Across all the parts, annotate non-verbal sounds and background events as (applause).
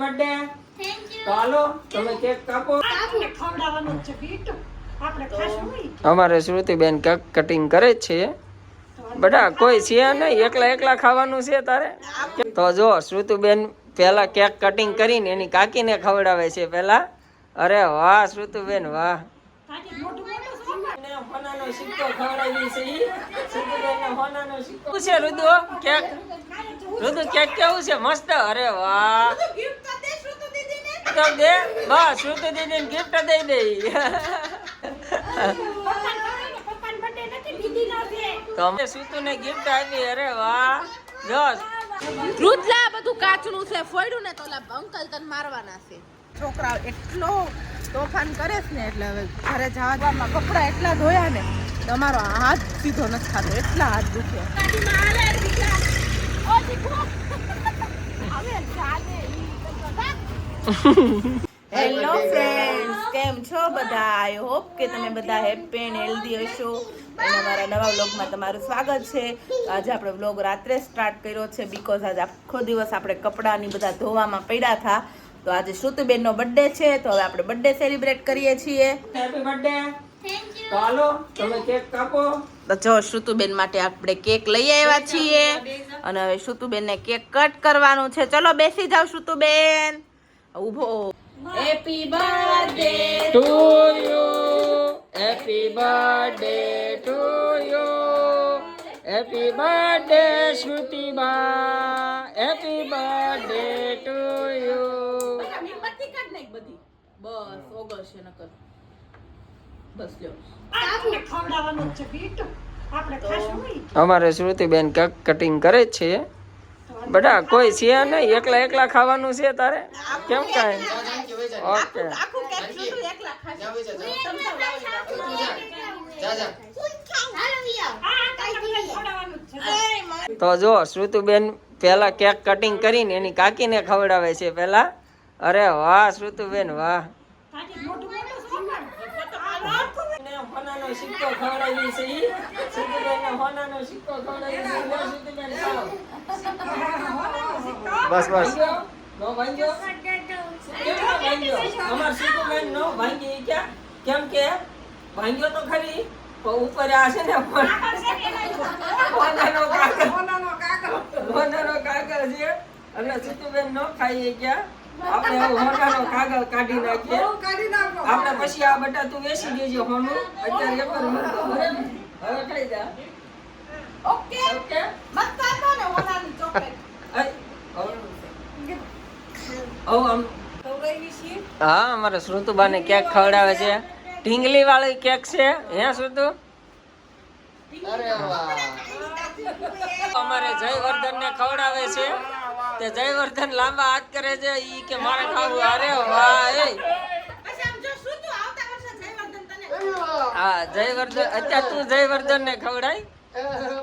Birthday તો હાલો તમે cake કાપો. ખવડાવવાનો છે બીટું આપણે ખાશું અમારે શ્રુતિબેન કેક કટિંગ કરે જ છે. બટા કોઈ છે નહીં એકલા એકલા ખાવાનું છે તારે? તો જો શ્રુતિબેન પહેલા કેક કટિંગ કરીને એની કાકીને ખવડાવે છે પહેલા. અરે વાહ શ્રુતિબેન વાહ. કાકી મોટું મોટું હોનાનો સિક્કો ખવડાવી છે ઈ. શ્રુતિબેનને હોનાનો સિક્કો. શું છે રુદુ? કેક? રુદુ કેક કેવું છે? મસ્ત અરે વાહ. તો દે બસ શ્રુતિ દીદી ગિફ્ટ દઈ દે તો અમે શ્રુતુને ગિફ્ટ આપી અરે વાહ જો રુદલા બધું કાચનું છે ફોડ્યું ને તો અંકલ તને મારવાના છે છોકરા એટલો તોફાન કરે છે ને એટલે હવે ઘરે જવા જવામાં કપડાં એટલા ધોયા ને તમારો હાથ સીધો નથી થતો એટલા હાથ દુખે. (laughs) હેલો ફ્રેન્ડ્સ કેમ છો બધા? આઈ હોપ કે તમે બધા હેપી એન્ડ હેલ્ધી હશો. અને અમારા નવા વ્લોગમાં તમારું સ્વાગત છે. આજે આપણે વ્લોગ રાત્રે સ્ટાર્ટ કર્યો છે બીકોઝ આજે આખો દિવસ આપણે કપડાની બધા ધોવામાં પડ્યા હતા. તો આજે શ્રુતિબેનનો બર્થડે છે તો હવે આપણે બર્થડે સેલિબ્રેટ કરીએ છીએ. હેપી બર્થડે તો હાલો તમે કેક કાપો. તો જો શ્રુતુબેન માટે આપણે કેક લઈ આવ્યા છીએ. અને હવે શ્રુતુબેનને કેક કટ કરવાનું છે. ચલો બેસી જાઓ શ્રુતુબેન. ઊભો. Happy birthday to you happy birthday to you happy birthday Shrutiba happy birthday to you મીણબત્તી કાઢ નાખ બધી. બસ ઓગળશે નકર. બસ લ્યો. આપણે ખવડાવવાનું છે બીટું આપણે ખાશું અમારે શ્રુતિબેન કટિંગ કરે છે. બટા કોઈ છે નહીં, એકલા એકલા ખાવાનું છે તારે? કેમ કાંઈ? ઓકે. તો જો, શ્રુતુબેન પહેલા કેક કટિંગ કરીને એની કાકીને ખવડાવે છે પહેલા. અરે વાહ, શ્રુતુબેન, વાહ. હોનાનો સિક્કો ખવડાવી છે ઈ. શ્રુતિબેનને હોનાનો સિક્કો ખવડાવી છે. લો, શ્રુતિબેન ખાઓ. બસ બસ? નો ભાંગ્યો? કેમ નો ભાંગ્યો? અમાર શ્રુતિબેન નો ભાંગી ક્યાં? કેમ કે ભાંગ્યો તો ખરી પણ ઉપર આ છે ને હોનાનો કાગળ હોનાનો કાગળ છે એટલે શ્રુતિબેન નો ખાઈ ક્યાં આપણે હોનાનો કાગળ કાઢી નાખીએ. આપણે પછી આ બટા તું વેચી દેજો હોનું અત્યારે એક વાર હવે કઈ જા. ઓકે. ઓકે? મત કાઢો ને હોનાની ચોકલેટ. ઓ આમ. હા અમારે શ્રુતુબાને કેક ખવડાવે છે. ઢીંગલી વાળી કેક છે. હે શ્રુતુ? અમારે જયવર્ધન ને ખવડાવે છે. તે જયવર્ધન લાંબા હાથ કરે છે ઈ કે મારે ખાવું. અરે વાહ એ. હા જયવર્ધન અત્યારે તું જયવર્ધન ને ખવડાય?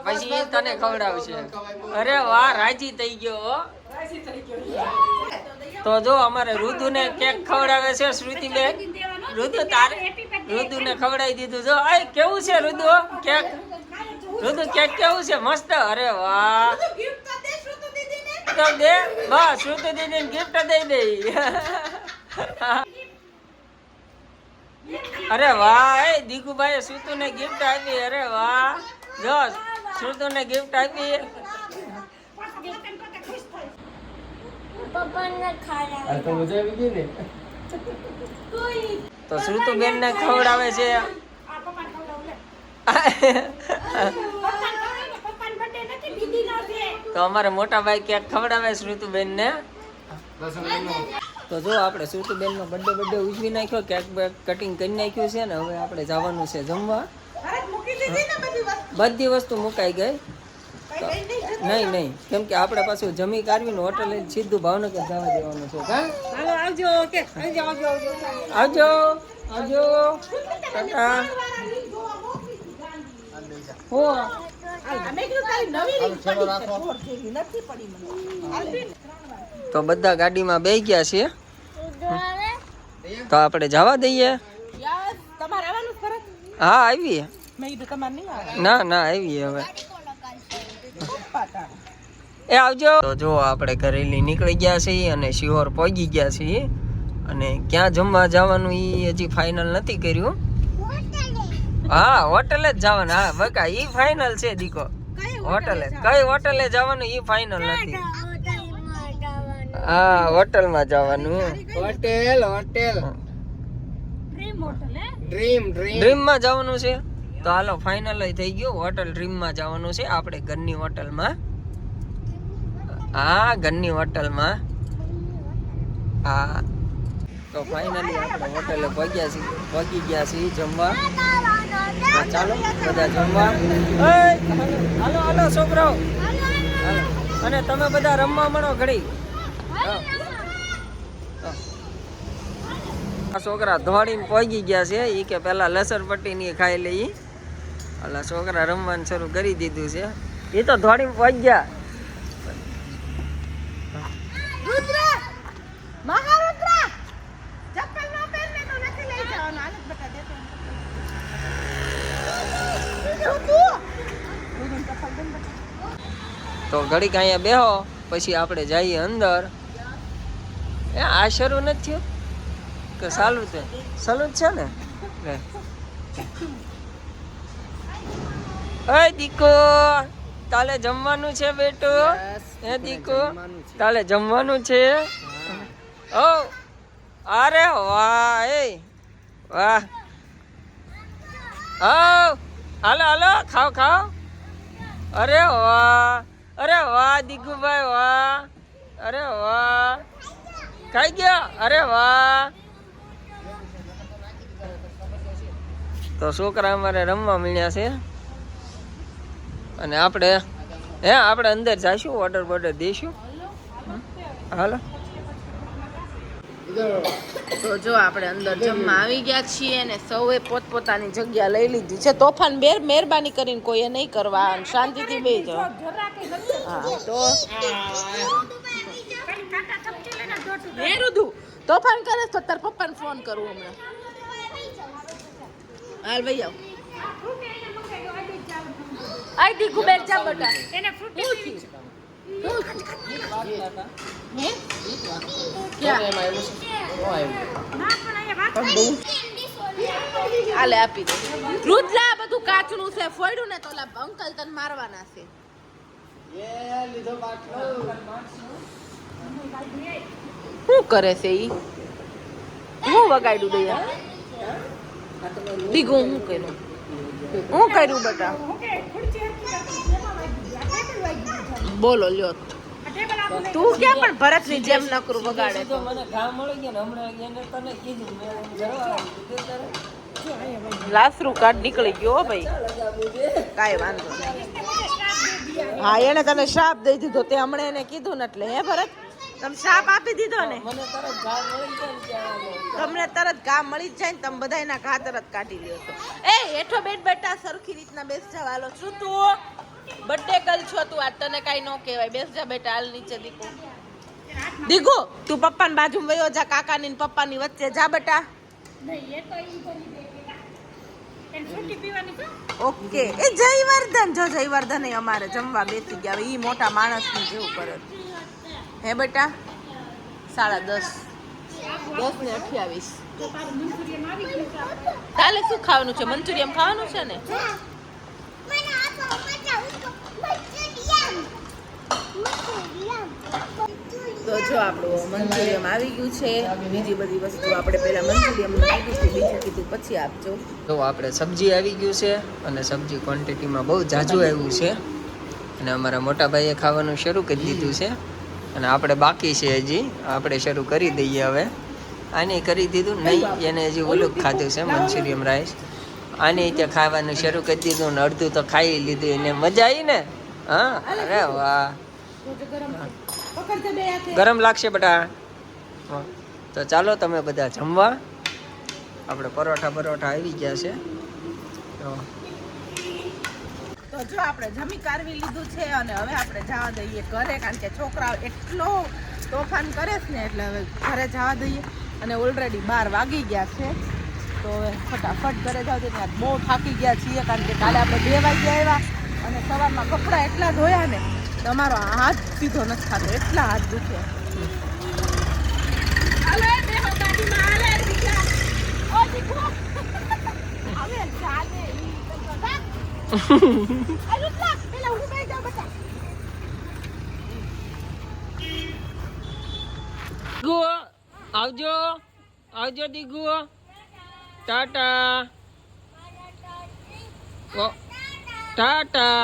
પછી તને ખવડાવશે. અરે વાહ રાજી થઈ ગયો હો. તો જો અમારે રુદુ ને કેક ખવડાવે છે શ્રુતિ બેન રુદુ તારે રુદુ ને ખવડાવી દીધું. જો આય કેવું છે રુદુ કેક? રુદુ કેક કેવું છે? મસ્ત અરે વાહ. તો દે બસ હું તો દીદી ગિફ્ટ દઈ દઈ અરે વાહ એ દીકુભાઈ સુતુ ને ગિફ્ટ આપી અરે વાહ જો શ્રુતુ ને ગિફ્ટ આપી તો મજા આવી ગઈ ને બેન ને ખવડાવે છે આ પપ્પાને ખવડાવું લે પપ્પાને બર્થડે નથી દીદીનો છે તો અમારે મોટા ભાઈ ક્યાંક ખવડાવે શ્રુતુબેન ને તો જો આપણે શ્રુતુબેન નો બર્થડે બર્થડે ઉજવી નાખ્યો કેક કટિંગ કરી નાખ્યું છે ને હવે આપણે જવાનું છે જમવા. બધી વસ્તુ મુકાઈ ગઈ. નહીં નહીં કેમ કે આપણે પાછું જમી કાઢવીને હોટલ સીધું ભાવનગર જવા દેવાનું છે હા? આવજો ઓકે આવજો આવજો આવજો. આવજો હો તો બધા ગાડીમાં બે ગયા છે તો આપણે જવા દઈએ. યાર તમારે આવવાનું જ ફરજ હા આવીએ. મેં કીધું તમારે નહીં આવે ના ના આવીએ હવે. એ આવજો. તો જો આપણે ઘરેલી નીકળી ગયા છીએ અને શિહોર પહોંચી ગયા છીએ. અને ક્યાં જમવા જવાનું એ હજી ફાઇનલ નથી કર્યું. હા હોટલે જ જવાનું. હા બકા ઈ ફાઇનલ છે દીકો. હોટલે કઈ હોટલે જવાનું? ઈ ફાઇનલ નથી. હા હોટલમાં જવાનું. Hotel hotel dream dream dream ડ્રીમમાં જવાનું છે? તો હાલો ફાઇનલ થઈ ગયું. હોટલ ડ્રીમમાં જવાનું છે. આપણે ઘરની હોટલમાં હા ઘરની હોટલમાં હા. તો ફાઇનલી આપણે હોટેલે પહોંચ્યા છીએ. પહોંચી ગયા છીએ જમવા. ચાલો, બધા જમવા. હાલો હાલો, છોકરાઓ. અને તમે બધા રમવા મળો ઘડી. છોકરા ધોળીને પહોંચી ગયા છે. એ કે પેલા લસણ પટ્ટીની ખાઈ લઈ ઓલા છોકરા રમવાનું શરૂ કરી દીધું છે. એ તો ધોળીને પહોંચી ગયા રુદ્ર મહારુદ્ર ચપ્પલ નો પહેરને તો નથી લઈ જવાનો હાલત બતા દેતો તો ઘડીક અહીંયા બેહો પછી આપણે જઈએ અંદર. એ આ શરૂ નથી થયું? કે સાલું છે. સાલું છે ને. ઓય દીકો તાલે જમવાનું છે બેટો? હે દીકો તાલે જમવાનું છે? ઓ અરે વાહ એ. વાહ. ઓ હાલો હાલો ખાઓ ખાઓ. અરે વાહ અરે વાહ દીકુભાઈ વાહ. અરે વાહ. ખાઈ ગયા? અરે વાહ. તો છોકરા અમારે રમવા મળ્યા છે. અને આપણે, હે, આપણે અંદર જઈશું ઓર્ડર બોર્ડર દઈશું હાલો. તો જો આપણે અંદર જમવા આવી ગયા છીએ અને સૌએ પોતપોતાની જગ્યા લઈ લીધી છે. તોફાન બે મહેરબાની કરીને કોઈએ નહીં કરવા શાંતિથી બેસી જાઓ. હા તો હે રુદુ તોફાન કરે તો તાર પપ્પાને ફોન કરું હમણાં હાલ ભાઈ આવ. આઈ દીકુ બેટ જા બટા. એને ફ્રૂટી આપી દે. રુદ્રા બધું કાચનું છે ફોડ્યું ને તો અંકલ તને મારવાના છે. શું કરે છે ઈ? હું વગાડ્યું દયા દીગું હું કર્યું? હું કર્યું છે. બોલો, લ્યો. તું ક્યાં પણ ભરતની જેમ નકરું વગાડે તો. મને કામ મળી ગયા ને હમણાં તને કીધું. લાસરું કાઢ, નીકળી ગયો ભાઈ. કાંઈ વાંધો નહીં. હા એને તને શ્રાપ દઈ દીધો તે હમણાં એને કીધું ને એટલે હે ભરત? તમે શ્રાપ આપી દીધો ને? તમને તરત ઘા મળી જ જાય ને તમે બધા એના ઘા તરત કાઢી લ્યો છો. એ હેઠો બેટ બેટા સરખી રીતના બેસ જા હાલો શું તું? બર્થડે કલ છો તું આજ તને કાંઈ ન કહેવાય. બેસ જા બેટા હાલ નીચે દીકુ. દીકુ તું પપ્પાની બાજુમાં વયો જા કાકાની પપ્પાની વચ્ચે જા બેટા. નહીં એ તો ઈ બોલી દે કે એને ફ્રૂટી પીવાની છે ઓકે. એ જયવર્ધન જો જયવર્ધન એ અમારે જમવા બેસી ગયા હવે ઈ મોટા માણસનું જેવું કરે. હે બેટા? સાડા દસ. દસ ને અઠ્યાવીસ. કાલે શું ખાવાનું છે? મંચુરિયમ ખાવાનું છે ને? તો જો આપણું મંચુરિયમ આવી ગયું છે. બીજી બધી વસ્તુ આપણે પહેલા મંચુરિયમ કીધું કીધું પછી આપજો. તો આપણે સબ્જી આવી ગયું છે અને સબ્જી ક્વોન્ટિટીમાં બહુ જાજુ આવ્યું છે. અને અમારા મોટા ભાઈએ ખાવાનું શરૂ કરી દીધું છે. અને આપણે બાકી છે હજી. આપણે શરૂ કરી દઈએ હવે. આને કરી દીધું નહીં. એને હજી ઓલું ખાધું છે, મંચુરિયમ રાઈસ આને ત્યાં ખાવાનું શરૂ કરી દીધું ને અડધું તો ખાઈ લીધું. એને મજા આવી ને? હા, અરે વાહ. ગરમ લાગશે બટા. તો ચાલો તમે બધા જમવા. આપણે પરોઠા પરોઠા આવી ગયા છે. તો જો આપણે જમી કારવી લીધું છે અને હવે આપણે જવા દઈએ ઘરે કારણ કે છોકરાઓ એટલો તોફાન કરે છે ને એટલે હવે ઘરે જવા દઈએ. અને ઓલરેડી બાર વાગી ગયા છે. તો હવે ફટાફટ ઘરે જાવ તો ત્યાં બહુ થાકી ગયા છીએ કારણ કે કાલે આપણે બે વાગ્યા આવ્યા. અને સવારમાં કપડાં એટલા ધોયા ને તમારો હાથ સીધો નથી થતો એટલા હાથ દુખે. આવજો આવજો દીગુ ટાટા. દીકરા ઓ દીકરો હવે ચાલે ઈ તો જા અરે લા પેલા હું બેસી જાઉં બટા દીગુ આવજો આવજો દીગુ ટાટા ઓ, ટાટા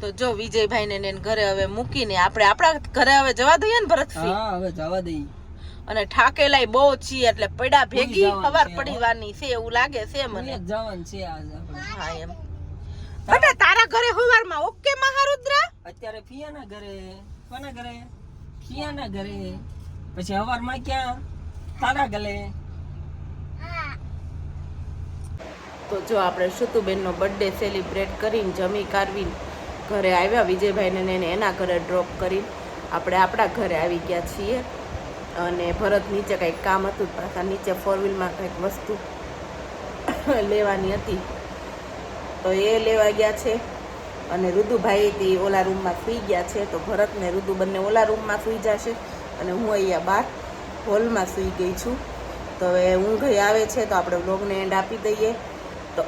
તું જો વિજયભાઈ ને ઘરે હવે મૂકીને આપણે આપણા ઘરે હવે જવા દઈએ ને ભરત હા હવે જવા દઈએ. અને ઠાકેલાય બહુ છીએ એટલે પડા ભેગી સવાર ખબર છે, પડવાની છે એવું લાગે છે મને. જવાનું છે આજ હા એમ. અને તારા ઘરે હવારમાં ઓકે મહારુદ્રા? અત્યારે ફિયાના ઘરે કોના ઘરે? ફિયાના ઘરે. પછી હવારમાં ક્યાં? તારા ગલે. તો જો આપણે શુતુબેનનો બર્થડે સેલિબ્રેટ કરીને જમી કારવીને ઘરે આવ્યા, વિજયભાઈને એને એના ઘરે ડ્રોપ કરીને આપણે આપણા ઘરે આવી ગયા છીએ. અને ભરત નીચે કંઈક કામ હતું, પાછા નીચે ફોર વ્હીલમાં કંઈક વસ્તુ લેવાની હતી. તો એ લેવા ગયા છે. અને રુદુભાઈ તે ઓલા રૂમમાં સૂઈ ગયા છે. તો ભરતને રુદુ બંને ઓલા રૂમમાં સૂઈ જશે. અને હું અહીંયા બહાર હોલમાં સૂઈ ગઈ છું. તો હવે ઊંઘ આવે છે, તો આપણે વ્લોગને એન્ડ આપી દઈએ. તો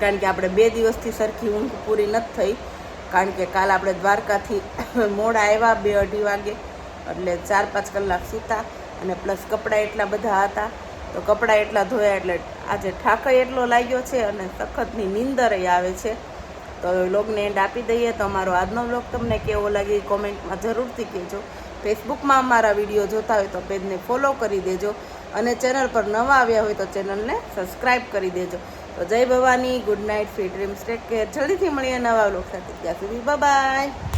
કારણ કે આપણે બે દિવસથી સરખી ઊંઘ પૂરી નથી થઈ. કારણ કે કાલ આપણે દ્વારકાથી મોડા આવ્યા બે અઢી વાગે. એટલે ચાર પાંચ કલાક સૂતા અને પ્લસ કપડાં એટલા બધા હતા. તો કપડાં એટલા ધોયા એટલે આજે ઠાકર એટલો લાગ્યો છે અને સખતની નીંદરય આવે છે. તો લોગને એન્ડ આપી દઈએ. તો અમારો આજનો વ્લોગ તમને કેવો લાગે કોમેન્ટમાં જરૂરથી કહેજો. ફેસબુકમાં અમારા વીડિયો જોતા હોય તો પેજને ફોલો કરી દેજો. અને ચેનલ પર નવા આવ્યા હોય તો ચેનલને સબસ્ક્રાઈબ કરી દેજો. તો જય ભવાની, ગુડ નાઇટ ફી ડ્રીમ્સ. ટેક કેર જલ્દીથી મળીએ નવા વ્લોગ સાથે. ત્યાં સુધી બાય